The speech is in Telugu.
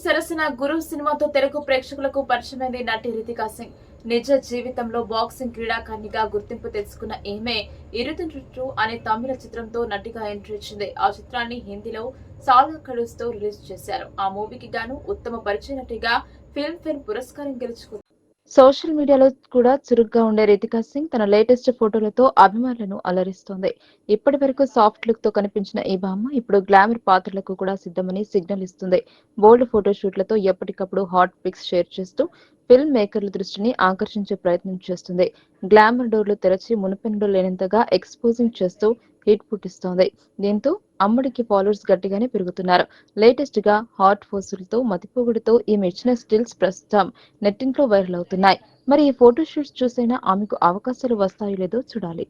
సరసన గురు సినిమాతో తెలుగు ప్రేక్షకులకు పరిచయమైంది నటి రితికా సింగ్. నిజ జీవితంలో బాక్సింగ్ క్రీడాకారిణిగా గుర్తింపు తెచ్చుకున్న ఈమె ఇరుతుంటు అనే తమిళ చిత్రంతో నటిగా ఎంట్రీ ఇచ్చింది. ఆ చిత్రాన్ని హిందీలో సాలా కడుస్తో రిలీజ్ చేశారు. ఆ మూవీకి గాను ఉత్తమ పరిచయ నటిగా ఫిల్మ్ ఫేర్ పురస్కారం గెలుచుకుంది. సోషల్ మీడియాలో కూడా చురుగ్గా ఉండే రితికా సింగ్ తన లేటెస్ట్ ఫోటోలతో అభిమానులను అలరిస్తోంది. ఇప్పటి వరకు సాఫ్ట్ లుక్తో కనిపించిన ఈ భామ ఇప్పుడు గ్లామర్ పాత్రలకు కూడా సిద్ధమని సిగ్నల్ ఇస్తుంది. బోల్డ్ ఫోటోషూట్లతో ఎప్పటికప్పుడు హాట్ పిక్స్ షేర్ చేస్తూ ఫిల్మ్ మేకర్ల దృష్టిని ఆకర్షించే ప్రయత్నం చేస్తుంది. గ్లామర్ డోర్లు తెరచి మునుపెన్నడూ లేనంతగా ఎక్స్పోజింగ్ చేస్తూ హిట్ పుట్టిస్తోంది. దీంతో అమ్మడికి ఫాలోవర్స్ గట్టిగానే పెరుగుతున్నారు. లేటెస్ట్గా హాట్ ఫోసులతో మతిపోగుడితో ఈమె ఇచ్చిన స్టిల్స్ ప్రస్తుతం నెట్టింట్లో వైరల్ అవుతున్నాయి. మరి ఈ ఫోటోషూట్స్ చూసైనా ఆమెకు అవకాశాలు వస్తాయో లేదో చూడాలి.